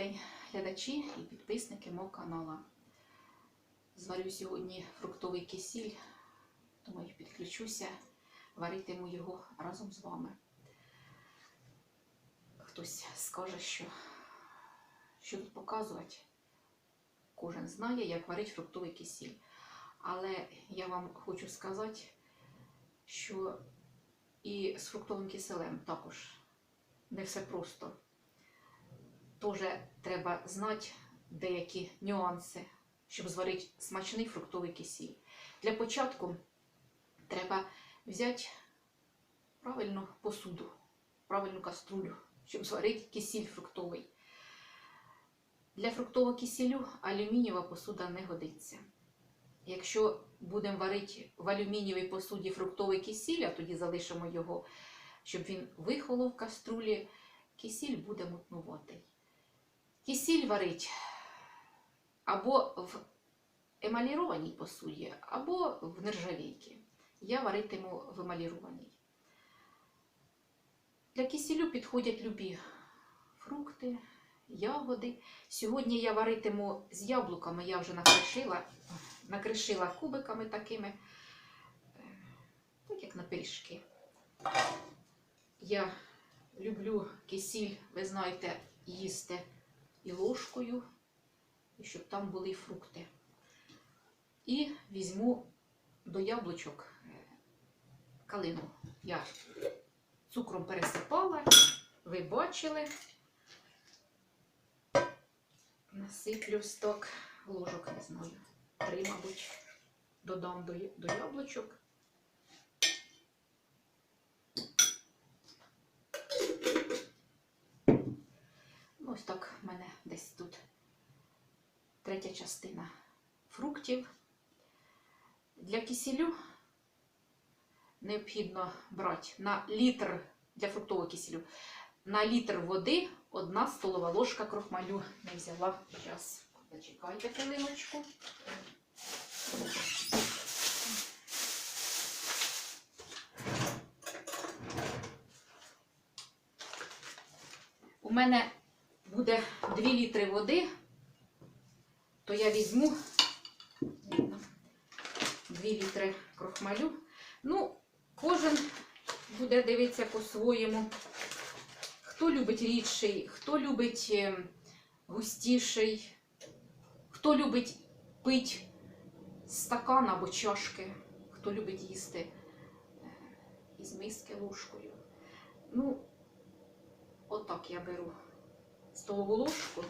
день, глядачі і підписники мого каналу. Зварю сьогодні фруктовий кисіль, думаю, підключуся, варитиму його разом з вами. Хтось скаже, що, що тут показувати. Кожен знає, як варить фруктовий кисіль. Але я вам хочу сказати, що і з фруктовим киселем також не все просто. Теж треба знати деякі нюанси, щоб зварити смачний фруктовий кисіль. Для початку треба взяти правильну посуду, правильну каструлю, щоб зварити кисіль фруктовий. Для фруктового кисілю алюмінієва посуда не годиться. Якщо будемо варити в алюмінієвій посуді фруктовий кисіль, а тоді залишимо його, щоб він вихолов в каструлі, кисіль буде мутнуватий. Кисіль варить або в емалірованій посуді, або в нержавійці. Я варитиму в емалірованій. Для кисілю підходять любі фрукти, ягоди. Сьогодні я варитиму з яблуками, я вже накришила, накришила кубиками такими, е, так як на пиріжки. Я люблю кисіль, ви знаєте, їсти і ложкою, і щоб там були фрукти. І візьму до яблучок е, калину. Я цукром пересипала, ви бачили. Насиплю сток ложок, не знаю. Три, мабуть, додам до, до яблучок. Ну, Ось так в мене десь тут третя частина фруктів. Для кисілю необхідно брати на літр для фруктового кисілю. На літр води одна столова ложка крохмалю не взяла. Зараз зачекайте хвилиночку. У мене буде 2 літри води, то я візьму 2 літри крохмалю. Ну, кожен буде дивитися по-своєму. Хто любить рідший, хто любить е, густіший, хто любить пить з стакана або чашки, хто любить їсти е, із миски ложкою. Ну, отак я беру столову ложку.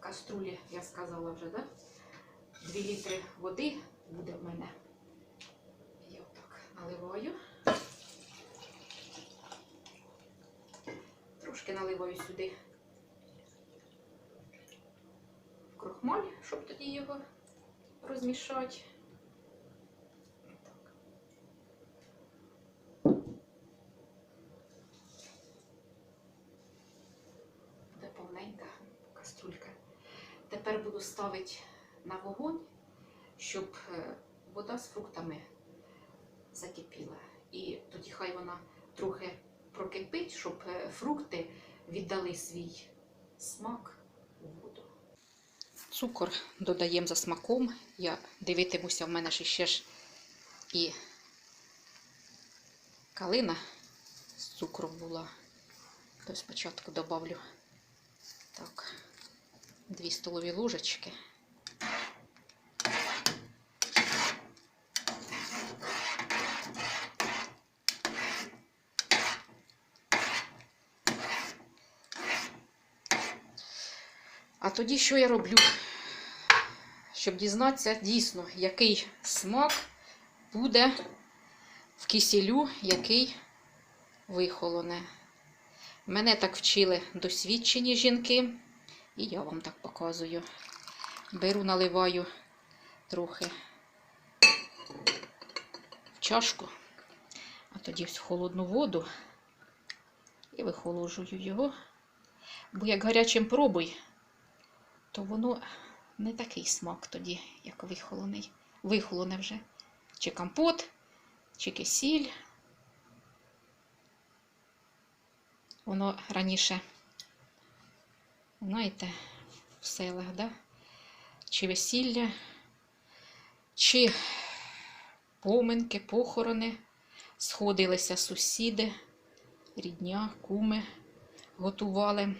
Каструлі, я сказала вже, да? 2 літри води буде в мене. Я отак наливаю. Трошки наливаю сюди в крохмаль, щоб тоді його розмішати. Буде повненька каструлька. Тепер буду ставити на вогонь, щоб е, вода з фруктами закипіла. І тоді хай вона трохи прокипить, щоб е, фрукти віддали свій смак. Цукор додаємо за смаком. Я дивитимуся, в мене ж ще ж і калина з цукром була. То спочатку додавлю так, 2 столові ложечки. А тоді що я роблю? Щоб дізнатися дійсно, який смак буде в кисілю, який вихолоне. Мене так вчили досвідчені жінки, і я вам так показую. Беру, наливаю трохи в чашку, а тоді в холодну воду і вихоложую його. Бо як гарячим пробуй, то воно не такий смак тоді, як вихолоний. Вихолоне вже. Чи компот, чи кисіль. Воно раніше, знаєте, в селах, да? чи весілля, чи поминки, похорони, сходилися сусіди, рідня, куми готували.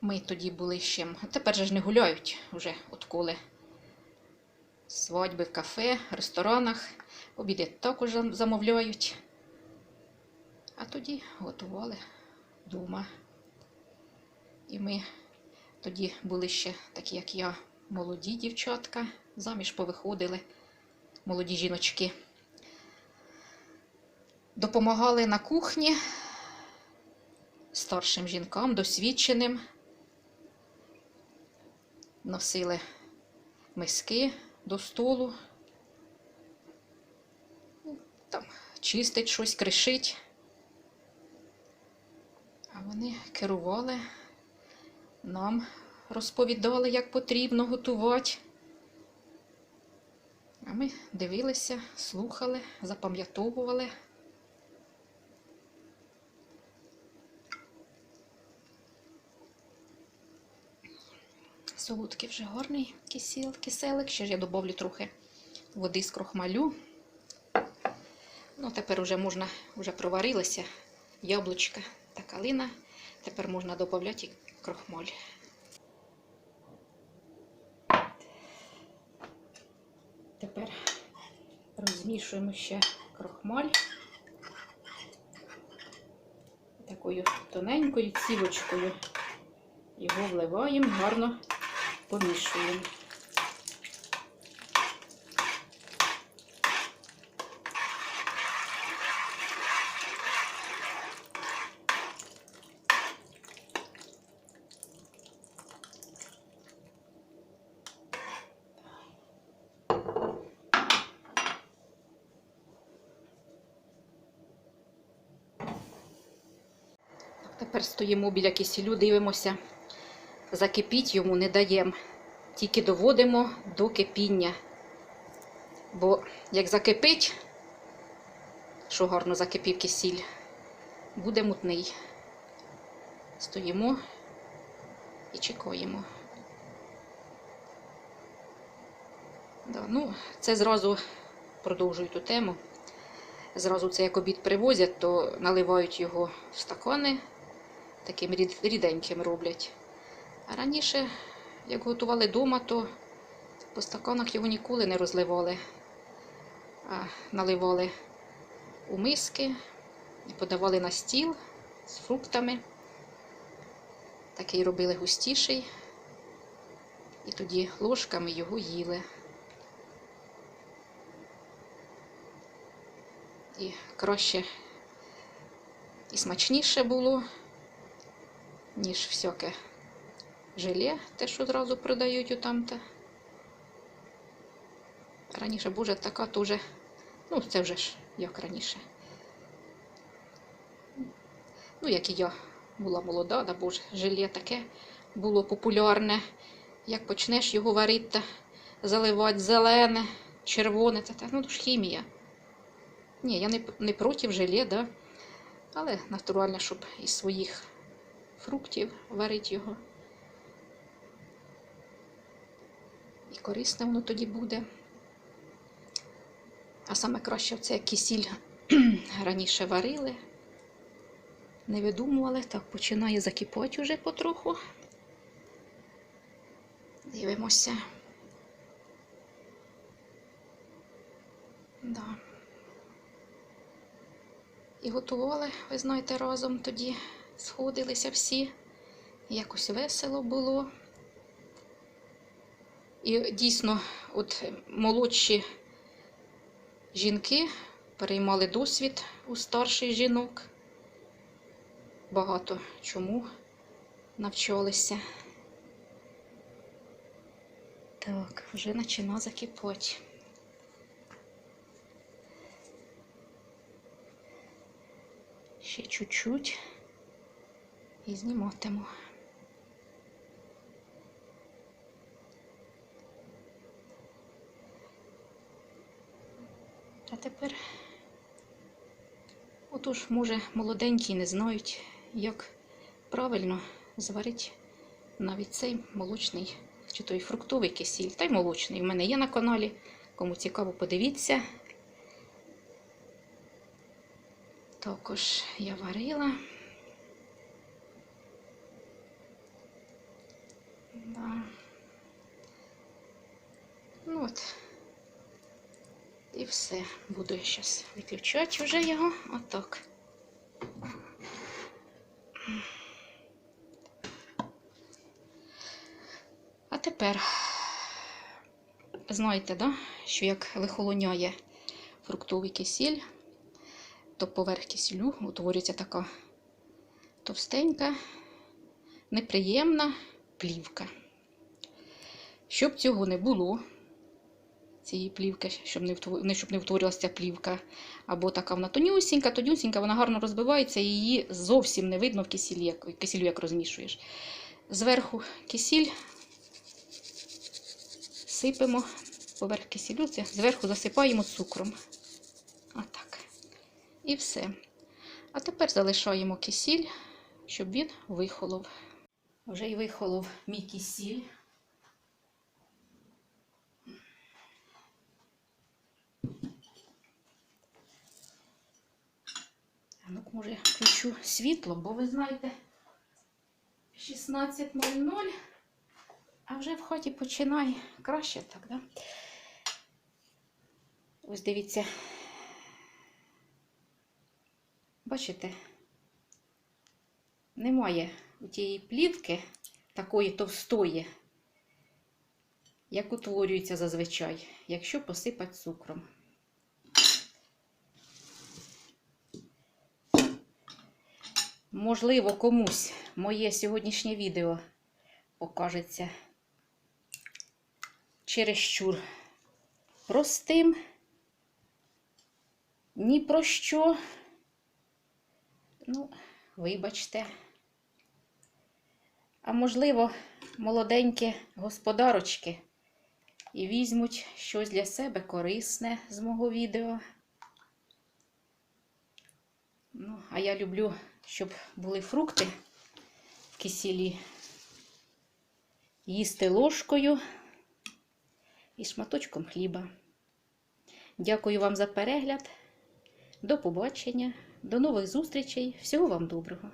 Ми тоді були ще. Тепер же ж не гуляють вже отколи. Свадьби в кафе, ресторанах, обіди також замовляють. А тоді готували вдома. І ми тоді були ще такі, як я, молоді дівчатка, заміж повиходили, молоді жіночки. Допомагали на кухні старшим жінкам, досвідченим. Носили миски до столу. Ну, Там чистить щось, кришить. А вони керували, нам розповідали, як потрібно готувати. А ми дивилися, слухали, запам'ятовували. Солодкий вже гарний кисіл, киселик. Ще ж я додавлю трохи води з крохмалю. Ну, тепер вже можна, вже проварилися яблучка та калина. Тепер можна додати крохмаль. Тепер розмішуємо ще крохмаль такою тоненькою цівочкою. Його вливаємо, гарно помішуємо. Тепер стоїмо біля кисілю, дивимося. Закипіть йому не даємо. Тільки доводимо до кипіння. Бо як закипить, що гарно закипів кисіль, буде мутний. Стоїмо і чекаємо. Да, ну, це зразу продовжую ту тему. Зразу це як обід привозять, то наливають його в стакани, таким рід- ріденьким роблять. А раніше, як готували вдома, то по стаканах його ніколи не розливали, а наливали у миски і подавали на стіл з фруктами. Такий робили густіший, і тоді ложками його їли. І краще і смачніше було, ніж всяке желе, те, що зразу продають отам-то. Раніше, боже, така дуже, ну, це вже ж як раніше. Ну, як і я була молода, да боже, желе таке було популярне. Як почнеш його варити, заливати зелене, червоне, та ну ж хімія. Ні, я не, не проти желе, да? але натурально, щоб із своїх фруктів варити його. І корисне воно тоді буде. А саме краще це кисіль раніше варили, не видумували, так починає закипати вже потроху. Дивимося. Да. І готували, ви знаєте, разом тоді сходилися всі. Якось весело було. І дійсно, от молодші жінки переймали досвід у старших жінок. Багато чому навчалися. Так, вже почина закипати. Ще чуть-чуть і зніматиму. Тепер, отож, може, молоденькі не знають, як правильно зварити навіть цей молочний чи той фруктовий кисіль, та й молочний. У мене є на каналі. Кому цікаво, подивіться. Також я варила. Да. Ну от. І все. Буду я зараз виключати вже його. Отак. А тепер знаєте, да, що як вихолоняє фруктовий кисіль, то поверх кисілю утворюється така товстенька, неприємна плівка. Щоб цього не було, цієї плівки, щоб не, втво- не- щоб не утворилася ця плівка, або така вона тонюсінька, тонюсінька, вона гарно розбивається, і її зовсім не видно в кисілі, як, кисілю, як розмішуєш. Зверху кисіль сипемо поверх кисілю, це зверху засипаємо цукром. Отак. І все. А тепер залишаємо кисіль, щоб він вихолов. Вже й вихолов мій кисіль. Ну, може, включу світло, бо ви знаєте, 16.00, а вже в хаті починає краще так, да? Ось дивіться. Бачите, немає у тієї плівки такої товстої, як утворюється зазвичай, якщо посипати цукром. Можливо, комусь моє сьогоднішнє відео покажеться чересчур простим, ні про що. Ну, вибачте. А можливо, молоденькі господарочки і візьмуть щось для себе корисне з мого відео. Ну, а я люблю, щоб були фрукти в кисілі. Їсти ложкою і шматочком хліба. Дякую вам за перегляд. До побачення, до нових зустрічей. Всього вам доброго!